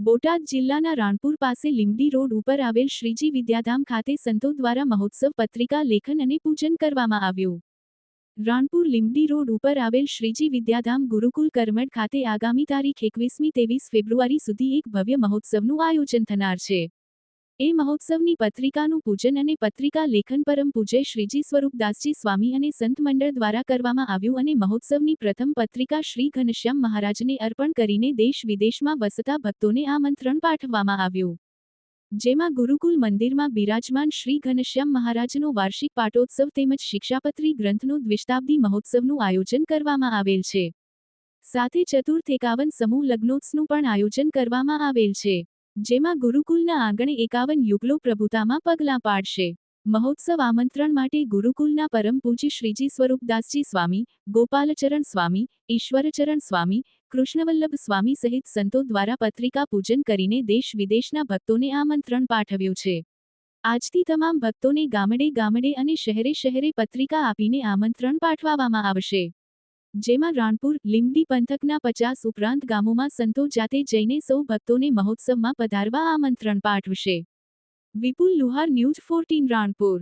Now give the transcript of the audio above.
બોટાદ જિલ્લાના રાણપુર પાસે લીંબડી રોડ ઉપર આવેલ શ્રીજી વિદ્યાધામ ખાતે સંતો દ્વારા મહોત્સવ પત્રિકા લેખન અને પૂજન કરવામાં આવ્યું. રાણપુર લીંબડી રોડ ઉપર આવેલ શ્રીજી વિદ્યાધામ ગુરુકુલ કરમડ ખાતે આગામી તારીખ એકવીસમી ત્રેવીસ ફેબ્રુઆરી સુધી એક ભવ્ય મહોત્સવનું આયોજન થનાર છે. એ મહોત્સવની પત્રિકાનું પૂજન અને પત્રિકા લેખન પરમ પૂજ્ય શ્રીજી સ્વરૂપદાસજી સ્વામી અને સંત મંડળ દ્વારા કરવામાં આવ્યું અને મહોત્સવની પ્રથમ પત્રિકા શ્રી ઘનશ્યામ મહારાજને અર્પણ કરીને દેશ વિદેશમાં વસતા ભક્તોને આમંત્રણ પાઠવવામાં આવ્યું. જેમાં ગુરુકુલ મંદિરમાં બિરાજમાન શ્રી ઘનશ્યામ મહારાજનો વાર્ષિક પાટોત્સવ તેમજ શિક્ષાપત્રી ગ્રંથનો દ્વિશતાબ્દી મહોત્સવનું આયોજન કરવામાં આવેલ છે. સાથે ચતુર્થ એકાવન સમૂહ લગ્નોત્સવનું પણ આયોજન કરવામાં આવેલ છે. જેમાં ગુરુકુલના આંગણે એકાવન યુગલો પ્રભુતામાં પગલાં પાડશે. મહોત્સવ આમંત્રણ માટે ગુરુકુલના પરમ પૂજ્ય શ્રીજી સ્વરૂપદાસજી સ્વામી, ગોપાલચરણ સ્વામી, ઈશ્વરચરણ સ્વામી, કૃષ્ણવલ્લભ સ્વામી સહિત સંતો દ્વારા પત્રિકા પૂજન કરીને દેશ વિદેશના ભક્તોને આમંત્રણ પાઠવ્યું છે. આજથી તમામ ભક્તોને ગામડે ગામડે અને શહેરે શહેરે પત્રિકા આપીને આમંત્રણ પાઠવવામાં આવશે. જેમાં રાણપુર, લીંબડી પંથકના પચાસ ઉપરાંત ગામોમાં સંતો જાતે જઈને સૌ ભક્તોને મહોત્સવમાં પધારવા આમંત્રણ પાઠવશે. Vipul Luhar news fourteen Ranpur.